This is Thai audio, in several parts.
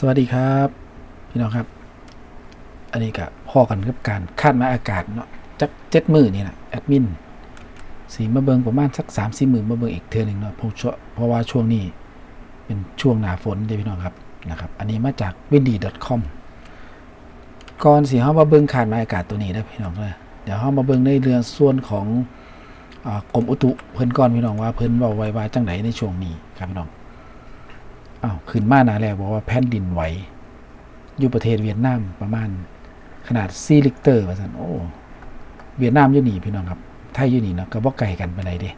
สวัสดีครับ พี่น้องครับ อันนี้ก็พ่อกันกับการคาดหมายอากาศเนาะจักเจ็ดมือนี่นะแอดมินสีมาเบิงประมาณสักสามสี่หมื่นมาเบิงอีกเทือหนึ่งเนาะเพราะวงเพราะว่าช่วงนี้เป็นช่วงหนาฝนเด้อพี่น้องครับนะครับ อันนี้มาจาก windy.com ก่อนสีเฮามาเบิงคาดหมายอากาศตัวนี้ได้พี่น้องเลยเดี๋ยวเฮามาเบิงในเรือส่วนของอกรมอุตุเพิ่นก่อนพี่น้องว่าเพิ่นเว้าไว้ว่าจังไดในช่วงนี้ครับพี่น้อง อ้าวขึ้นมาหนาแล้วบอกว่าแผ่นดินไหวอยู่ประเทศเวียดนามประมาณ ขนาดซีลิกเตอร์ว่าสันโอ้เวียดนามอยู่นี่พี่น้องครับไทยอยู่นี่เนาะก็บ่ไกลกันไปไหนเด้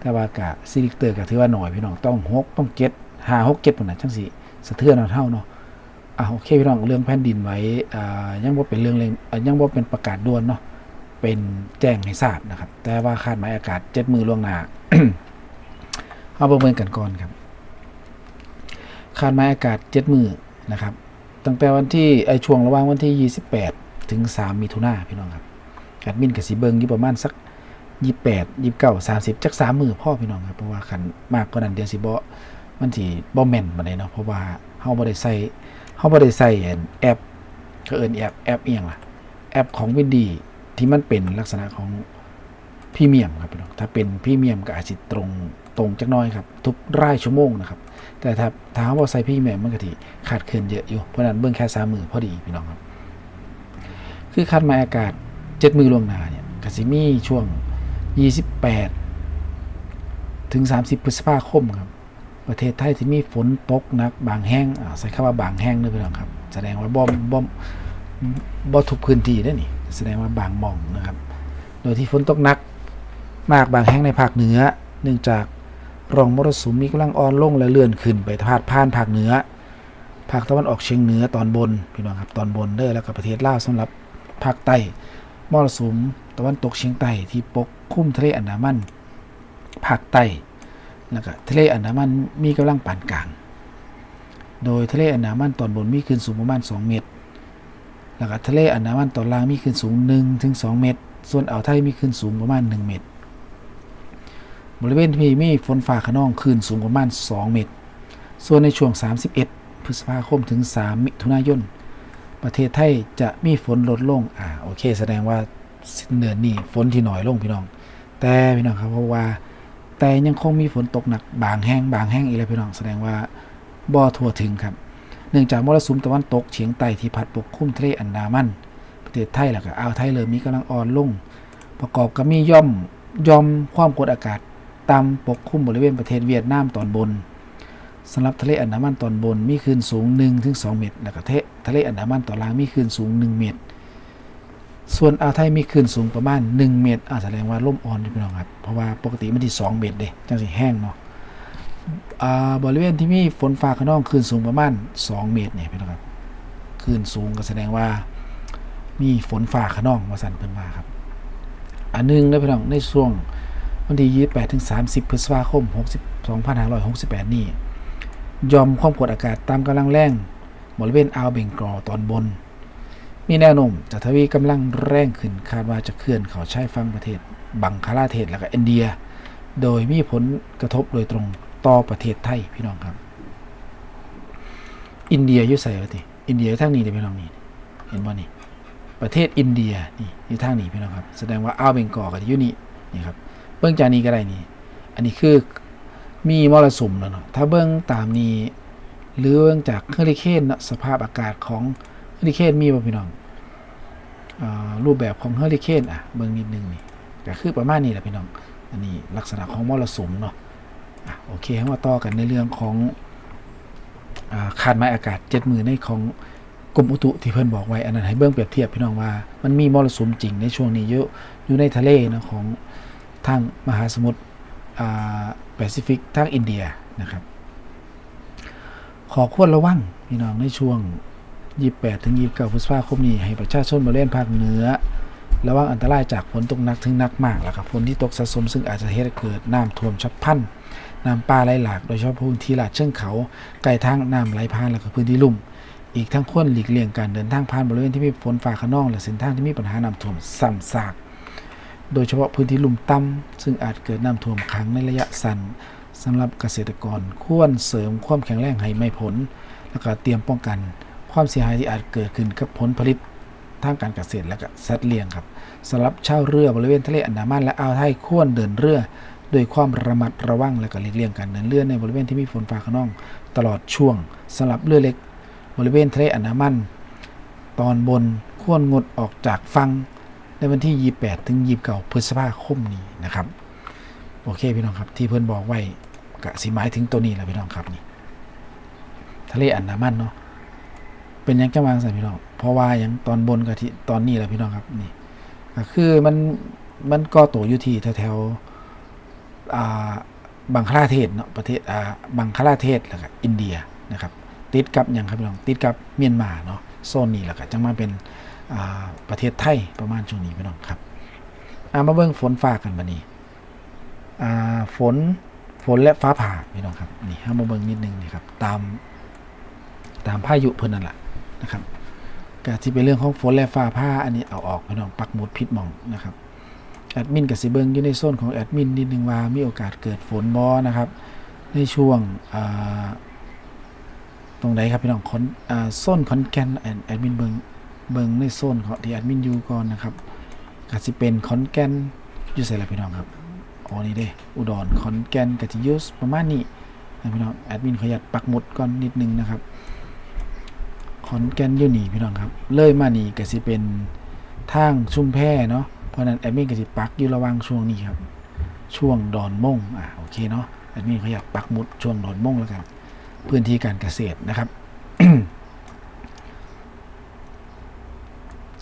แต่ว่ากะซีลิกเตอร์ก็ถือว่าหน่อยพี่น้องต้องหกต้องเจ็ดหาหกเจ็ดปุ่นน่ะจังสิสะเทือนเอาเท่าเนาะอ่าโอเคพี่น้องเรื่องแผ่นดินไหวอ่ายังบ่าเป็นเรื่องเร่งยังบ่าเป็นประกาศด่วนเนาะเป็นแจ้งให้ทราบนะครับ แต่ว่าคาดหมายอากาศเจ็ดมือล่วงหน้าเอาประเมินกันก่อนครับ คาดหมายอากาศเจ็ดมือนะครับ ตั้งแต่วันที่ไอช่วงระหว่างวันที่ 28 ถึง 3 มิถุนาพี่น้องครับแอดมินกับสีเบิงอยู่ประมาณสัก 28 29 30จัก3มือพ่อพี่น้องครับเพราะว่าคันมากกว่านั้นเดี๋ยวสิบ่มันสิบ่แม่นบ่ได้เนาะเพราะว่าเฮาบ่ได้ใส่เฮาบ่ได้ใส่แอปเขาเอิ้นแอปแอปอียงล่ะแอปของ Windy ที่มันเป็นลักษณะของพรีเมียมครับพี่น้องถ้าเป็นพรีเมียมก็อาจจะตรงตรงจักหน้อยครับ ทุกรายชั่วโมงนะครับ แต่ถ้าถามว่าใส่พี่แม่มันก็ที่ขาดเคินเยอะอยู่เพราะนั้นเบื้องแค่สามมือพอดีพี่น้องครับคือคาดหมายอากาศเจ็ดมือลวงนาเนี่ยกสิมีช่วง 28 ถึง 30 พฤษภาคมครับ ประเทศไทยที่มีฝนตกหนัก บางแห้งใส่คำว่าบางแห้งด้วยพี่น้องครับ แสดงว่าบ่มบ่มบ่ทุกพื้นที่ได้นี่ แสดงว่าบางมองนะครับ โดยที่ฝนตกหนัก มากบางแห้งในภาคเหนือ เนื่องจาก ร่องมรสุมมีกำลังอ่อนลงและเลื่อนขึ้นไปพาดผ่านภาคเหนือ ภาคตะวันออกเฉียงเหนือตอนบนพี่น้องครับตอนบนเด้อแล้วก็ประเทศลาวสำหรับภาคใต้มรสุมตะวันตกเฉียงใต้ที่ปกคลุมทะเลอันดามันภาคใต้แล้วก็ทะเลอันดามันมีกำลังปานกลาง โดยทะเลอันดามันตอนบนมีคลื่นสูงประมาณ 2 เมตร แล้วก็ทะเลอันดามันตอนล่างมีคลื่นสูง1ถึง2เมตร ส่วนอ่าวไทยมีคลื่นสูงประมาณ 1 เมตร บริเวณที่มีฝนฟ้าขนองคลื่นสูงประมาณ 2 เมตร ส่วนในช่วง 31 พฤษภาคมถึง 3 มิถุนายน ประเทศไทยจะมีฝนลดลง อ่า โอเค แสดงว่าสิ้นเดือนนี้ฝนที่น้อยลงพี่น้อง แต่พี่น้องครับเพราะว่า แต่ยังคงมีฝนตกหนักบางแห้งบางแห้งอีกแล้วพี่น้อง แสดงว่าบ่ทั่วถึงครับ เนื่องจากมรสุมตะวันตกเฉียงใต้ที่พัดปกคลุมทะเลอันดามัน ประเทศไทยแล้วก็อ่าวไทยเริ่มมีกำลังอ่อนลง ประกอบกับมีย่อมย่อมความกดอากาศ ต่ำปกคลุมบริเวณประเทศเวียดนามตอนบนสำหรับทะเลอันดามันตอนบนมีคลื่นสูง 1-2 เมตร แล้วก็เททะเลอันดามันตอนล่างมีคลื่นสูง 1 เมตร ส่วนอ่าวไทยมีคลื่นสูงประมาณ 1 เมตรอาแสดงว่าลมอ่อนอยู่พี่น้องครับเพราะว่าปกติมันที่ 2 เมตรเด้จังสิแห้งเนาะบริเวณที่มีฝนฟ้าขนองคลื่นสูงประมาณ 2 เมตรเนี่ยพี่น้องครับคลื่นสูงก็แสดงว่ามีฝนฟ้าขนองว่าสั่นเพิ่นว่าครับ อันหนึงนะพี่น้องในช่วง วันที่28ถึง30 พฤษภาคม62568 นี้ยอมความกดอากาศตามกำลังแรงบริเวณอ่าวเบงกอลตอนบน มีแนวโน้มจะทวีกำลังแรงขึ้นคาดว่าจะเคลื่อนเขาชายฝั่งประเทศ บังคลาเทศและก็อินเดีย โดยมีผลกระทบโดยตรงต่อประเทศไทยพี่น้องครับ อินเดียอยุ่ใส่วะทีอินเดียอยู่ทางนี้เลยพี่น้องนี่เห็นบ่นี่ประเทศอินเดียนี่อยู่ทางนี้พี่น้องครับ แสดงว่าอ่าวเบงกอลกับอยู่นี่นี่ครับ เบื้องจากนี้ก็ได้นี่ อันนี้คือมีมรสุมแล้วเนาะ ถ้าเบื้องตามนี้ หรือเบื้องจากเฮอริเคนนะสภาพอากาศของเฮอริเคนมีบ่พี่น้องอรูปแบบของเฮอริเคนอะเบื้องนิดนึงนี่ก็คือประมาณนี้แหละพี่น้อง อันนี้ลักษณะของมรสุมเนาะอะโอเคให้มาต่อกันในเรื่องของอาคาดหมายอากาศเจ็ดมือในของกรมอุตุที่เพิ่นบอกไว้อันนั้นให้เบื้องเปรียบเทียบพี่น้องว่ามันมีมรสุมจริงในช่วงนี้เยอะอยู่ในทะเลนะของ ทางมหาสมุทรแปซิฟิกทางอินเดียนะครับ ขอควรระวังพี่น้องในช่วง 28ถึง29พฤษภาคมนี้ ให้ประชาชนบริเวณภาคเหนือระวังอันตรายจากฝนตกหนักถึงหนักมากแล้วครับฝนที่ตกสะสมซึ่งอาจจะเฮ็ดเกิดน้ำท่วมฉับพลันน้ำป่าไหลหลากโดยเฉพาะพื้นที่ลาดเชิงเขาไกลทางน้ำไหลผ่านแล้วก็พื้นที่ลุ่ม อีกทั้งควรหลีกเลี่ยงการเดินทางผ่านบริเวณที่มีฝนฟ้าขนอง และเส้นทางที่มีปัญหาน้ำท่วมซ้ำซาก โดยเฉพาะพื้นที่ลุ่มต่ำซึ่งอาจเกิดน้ำท่วมขังในระยะสั้นสำหรับเกษตรกรควรเสริมความแข็งแรงให้ไม่ผล แล้วก็เตรียมป้องกัน ความเสียหายที่อาจเกิดขึ้นกับผลผลิตทางการเกษตรและก็สัตว์เลี้ยงครับสำหรับชาวเรือบริเวณทะเลอันดามันและอ่าวไทยควรเดินเรือโดยความระมัดระวังและก็หลีกเลี่ยงการเดินเรือในบริเวณที่มีฝนฟ้าขนอง ตลอดช่วงสำหรับเรือเล็ก บริเวณทะเลอันดามัน ตอนบนควรงดออกจากฝั่ง ในวันที่ 28 ถึง 29พฤษภาคมนี้นะครับ โอเคพี่น้องครับ ที่เพื่อนบอกไว้กะสิหมายถึงตัวนี้แหละพี่น้องครับนี่ทะเลอันดามันเนาะเป็นยังจะวางใส่พี่น้องเพราะว่ายังตอนบนกับที่ตอนนี้แหละพี่น้องครับนี่ก็คือมันมันก่อตัวอยู่ที่แถวๆอ่าบังคลาเทศเนาะประเทศอ่าบังคลาเทศแล้วก็อินเดียนะครับ ติดกับยังครับพี่น้องติดกับเมียนมาเนาะโซนนี้แหละก็จังมาเป็น ประเทศไทยประมาณช่วงนี้พี่น้องครับามาเบิ่งฝนฟ้ากันบันี้ฝนฝนและฟ้าผ่าพี่น้องครับนี่ห้มาเบิ่งนิดนึงนี่ครับตามตามพายุเพิ่นนั่นแหละนะครับก็ที่เป็นเรื่องของฝนและฟ้าผ่าอันนี้เอาออกพี่น้องปักหมุดพิษมองนะครับแอดมินกับสิเบิงอยู่ในโซนของแอดมินนิดนึงว่ามีโอกาสเกิดฝนบอนะครับ ในช่วงตรงไหนครับพี่น้องคอนโซนคอนแกนแอดแอดมินเบิง เบิงในโซนของที่แอดมินอยู่ก่อนนะครับก็สิเป็นคอนแกนอยู่ใส่ละพี่น้องครับอ๋อนี่เด้อุดรคอนแกนกับจิยุสประมาณนี้นะพี่น้องแอดมินขออนุญาตปักหมุดก่อนนิดนึงนะครับขอนแก่นอยู่นี่พี่น้องครับ เลยมานี่ก็สิเป็นทางชุ่มแพเนาะเพราะนั้นแอดมินก็สิปักอยู่ระว่างช่วงนี้ครับ ช่วงดอนมงอ่าโอเคเนาะแอดมินขออนุญาตปักหมุดช่วงดอนมงแล้วกันพื้นที่การเกษตรนะครับ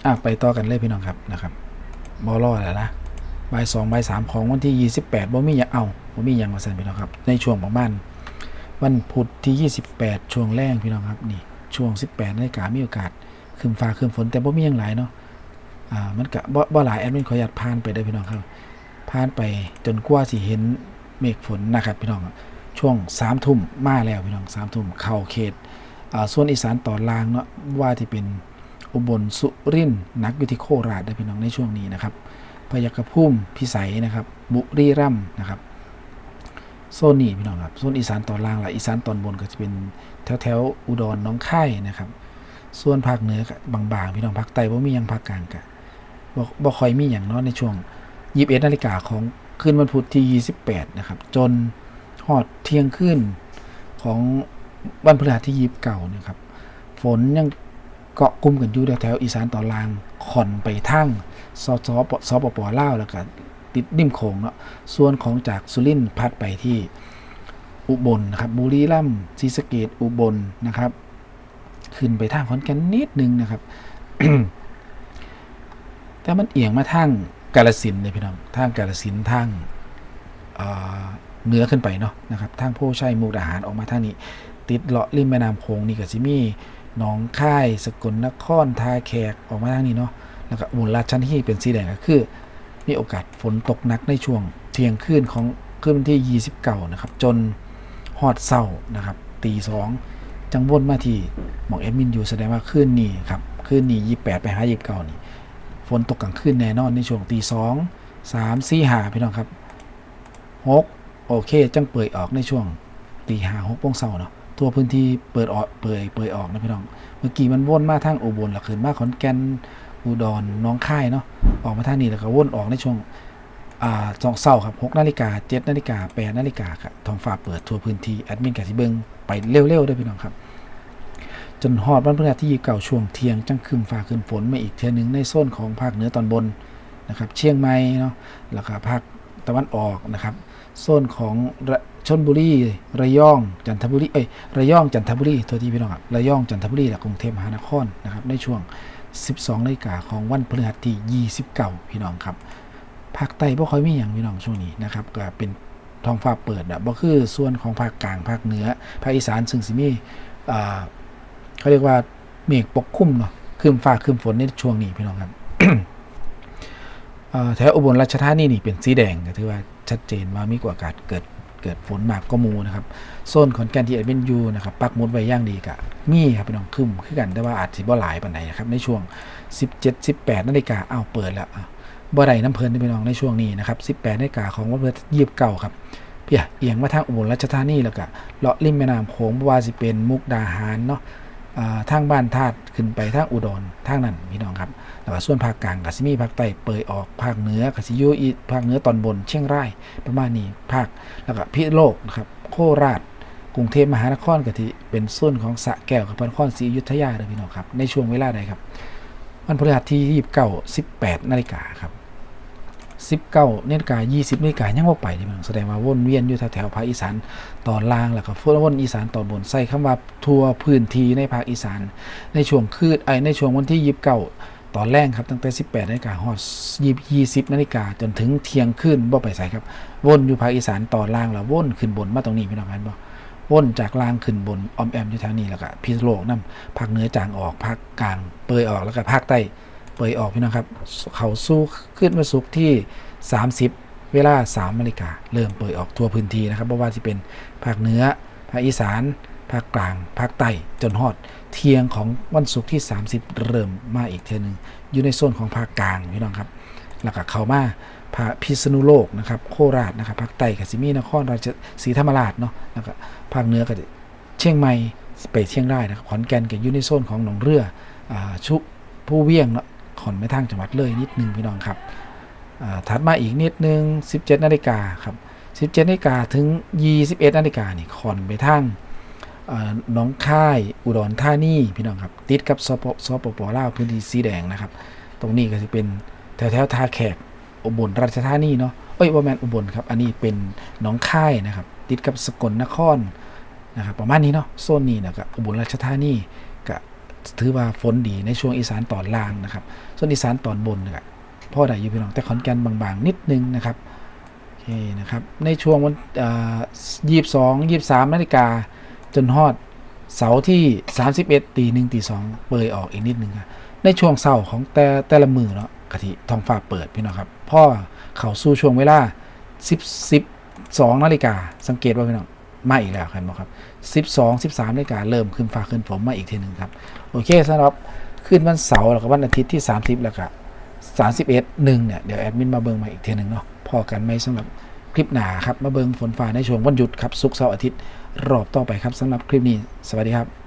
อะไปต่อกันเลยพี่น้องครับนะครับบอลอแล้วนะบ่ายสองบ่ายสามของวันที่ 28บ่มีอย่างเอาบ่มีอย่างมาสั่นพี่น้องครับ ในช่วงประมาณวันพุธที่ 28 ช่วงแรกพี่น้องครับนี่ช่วง 18นาฬิกามีโอกาสคืมฟ้าคืมฝนแต่บ่มีหยังหลายเนาะอ่ามันก็บ่บ่หลายแอดมินขออนุญาตผ่านไปได้พี่น้องครับผ่านไปจนกว่าสิเห็นเมฆฝนนะครับพี่น้องช่วง3ทุ่มมาแล้วพี่น้อง3ทุ่มเข้าเขตอ่าส่วนอีสานตอนล่างเนาะว่าที่เป็น อุบลสุรินทร์นักอยู่ที่โคราชได้พี่น้องในช่วงนี้นะครับพยากภูมิพิสัยนะครับ บุรีรัมย์นะครับโซนนี้พี่น้องครับโซนอีสานตอนล่างละอีสานตอนบนก็จะเป็นแถวแถวอุดรน้องค่ายนะครับ ส่วนภาคเหนือบางๆพี่น้องภาคใต้บ่มียังภาคกลางก็บ่บ่ค่อยมีหยังเนาะในช่วง21นาฬิกาของคืนวันพุธที่ 28 นะครับ จนฮอดเที่ยงคืนของวันพฤหัสที่29นะครับ ฝนยัง เกาะกลุ่มกันอยู่แถวๆอีสานตอนล่างค่อนไปทางสสปสปปลาวแล้วก็ติดริมโขงเนาะส่วนของจากสุรินทร์พัดไปที่อุบลนะครับบุรีรัมย์ศรีสะเกดอุบลนะครับ ขึ้นไปทางขอนแก่นนิดนึงนะครับ แต่มันเอียงมาทางกาลสินเลยพี่น้องทางกาลสินธุ์ทางเอ่อเหนือขึ้นไปเนาะนะครับทางโพชัยมุกดาหารออกมาทางนี้ ติดเลาะริมแม่น้ำโขงนี่ก็สิมี หนองค่าย สกลนครทาแขกออกมาทางนี้เนาะแล้วก็อุบลราชธานีเป็นสีแดงก็คือ มีโอกาสฝนตกหนักในช่วง เที่ยงคืนของคืนวันที่29นะครับ จนฮอดเศร้านะครับตีสองจังวนมาที่หมองแอดมินอยู่แสดงว่าคืนนี้ครับคืนนี้28ไปหา29นี่ฝนตกกลางคืนแน่นอนในช่วงตีสองสามสี่หาพี่น้องครับหกโอเค จังเปิดออกในช่วงตีห้าหกโมงเช้าเนาะ ทั่วพื้นที่เปิดออกเปิดเปิดออกนะพี่น้อง เมื่อกี้มันวนมาทางอุบลหลักขึ้นมาขอนแก่นอุดรน้องค่ายเนาะออกมาทางนี้แล้วก็วนออกในช่วงอ่าสองเศร้าครับหกนาฬิกาเจ็ดนาฬิกาแปดนาฬิกาครับท้องฟ้าเปิดทั่วพื้นที่แอดมินกับที่เบิงไปเร็วๆด้วยพี่น้องครับ จนฮอดวันพฤหัสที่เก่าช่วงเที่ยงจังคืมฟ้าคืนฝนมาอีกเทือหนึงในโซนของภาคเหนือตอนบนนะครับ เชียงใหม่เนาะแล้วก็ภาคตะวันออกนะครับโซนของ ชนบุรี ระยอง จันทบุรี เอ้ย ระยอง จันทบุรี ตัวที่พี่น้องครับ ระยอง จันทบุรี และกรุงเทพมหานครนะครับ ในช่วง 12นาฬิกาของวันพฤหัสที่29พี่น้องครับภาคใต้บ่ค่อยมีอย่างพี่น้องช่วงนี้นะครับ ก็เป็นท้องฟ้าเปิดอะบ่คือส่วนของภาคกลาง ภาคเหนือ ภาคอีสาน ซึ่งสิมีอ่าเขาเรียกว่าเมฆปกคลุมเนาะครึ้มฟ้าครึ้มฝนในช่วงนี้พี่น้องครับอ่าแถวอุบลราชธานีนี่เป็นสีแดงก็ถือว่าชัดเจนว่ามีโอากาสเกิด เกิดฝนมากก็มูนะครับโซนขอนแก่นที่แอดเวนยูนะครับปักหมุดไว้ย่างดีกะมีครับพี่น้องครึ้มคือกันแต่ว่าอาจสิบ่หลายปานใดนครับในช่วง 17 18นาฬิกาอ้าวเปิดแล้วอ้าวบ่ได้น้ำเพลินได้พี่น้องในช่วงนี้นะครับ18นาฬิกาของวันพฤหัส29ครับเปียเอียงมาทางอุบลราชธานีแล้วก็เลาะริมแม่น้ำโขงบ่ว่าสิเป็นมุกดาหารเนาะ ทางบ้านธาตุขึ้นไปทางอุดรทางนั้นพี่น้องครับแล้วก็ส่วนภาคกลางก็สิมีภาคใต้เปยออกภาคเหนือก็สิยูอีภาคเหนือตอนบน เชียงรายประมาณนี้ภาคแล้วก็พิโลกนะครับโคราชกรุงเทพมหานครก็ที่เป็นส่วนของสะแก้วกับพระนครศรีอยุธยาเด้อพี่น้องครับในช่วงเวลาใดครับวันพฤหัสที่29 18นาฬิกาครับ 19นาฬิกา20นาฬิกายังบ่ไปนี่มันแสดงว่าวนเวียนอยู่แถวๆภาคอีสานตอนล่างแล้วก็วนอีสานตอนบนใส่คำว่าทั่วพื้นที่ในภาคอีสาน ในช่วงคืนไอในช่วงวันที่ 29 ตอนแรกครับตั้งแต่ 18นาฬิกาฮอด20นาฬิกาจนถึงเที่ยงคืนบ่ไปใส่ครับ วนอยู่ภาคอีสานตอนล่างแล้ววนขึ้นบนมาตรงนี้พี่น้องครับบ่วนจากล่างขึ้นบนออมแอมอยู่ทางนี้แล้วก็พิษโลกนํภาคเหนือจางออกภาคกลางเปยออกแล้วก็ภาคใต้ เปยออกพี่น้องครับ เขาสู้ขึ้นมาสุกร์ที่ 30 เวลา3นาฬิกาเริ่มเปยออกทั่วพื้นที่นะครับไม่ว่าจะเป็นภาคเหนือภาคอีสานภาคกลางภาคใต้จนฮอด เที่ยงของวันศุกร์ที่ 30 เริ่มมาอีกเทือหนึงอยู่ในโซนของภาคกลางพี่น้องครับแล้วก็เข้ามาภาคพิษณุโลกนะครับโคราชนะครับภาคใต้กับสิมีนครราชสีธรรมราชเนาะแล้วก็ภาคเหนือก็เชียงใหม่ไปเชียงรายนะครับขอนแก่นก็อยู่ในโซนของหนองเรืออ่าชุผู้เวียงเนาะ ขอนไปทางจังหวัดเลยนิดนึงพี่น้องครับถัดมาอีกนิดนึง 17นาฬิกาครับ17นาฬิกาถึง 21นาฬิกานี่ขอนไปทางน้องค่ายอุดรธานีพี่น้องครับ ติดกับสปสปปลาวพื้นที่สีแดงนะครับ ตรงนี้ก็จะเป็นแถวแถวๆท่าแขกอุบลราชธานีเนาะเอ้ยว่าแมนอุบลครับ อันนี้เป็นน้องค่ายนะครับ ติดกับสกลนครนะครับประมาณนี้เนาะโซนนี้นะครับอุบลราชธานี ถือว่าฝนดีในช่วงอีสานตอนล่างนะครับ ส่วนอีสานตอนบนนะครับพ่อได้อยู่พี่น้องแต่ขอนแก่นบางๆ นิดนึงนะครับโอเคนะครับในช่วงวันยี่สิบสองยี่สิบสามนาฬิกาจนฮอดเสาร์ที่ 31ตีหนึ่งตีสองเปิดออกอีกนิดนึงครับในช่วงเสาร์ของแต่แต่ละมือเนาะกะทิทองฟ้าเปิดพี่น้องครับพ่อเขาสู่ช่วงเวลา 10 12นาฬิกาสังเกตว่าพี่น้อง มาอีกแล้วครับครับ 12 13นาฬิกาเริ่มขึ้นฟ้าขึ้นฝนมาอีกทีหนึ่งครับ โอเคสำหรับขึ้นวันเสาร์แล้วก็วันอาทิตย์ที่ 30 แล้วก็31หนึ่งเนี่ยเดี๋ยวแอดมินมาเบิงมาอีกทีหนึ่งเนาะพอกันไหมสำหรับคลิปหนาครับมาเบิงฝนฟ้าในช่วงวันหยุดครับศุกร์เสาร์อาทิตย์รอบต่อไปครับสำหรับคลิปนี้ สวัสดีครับ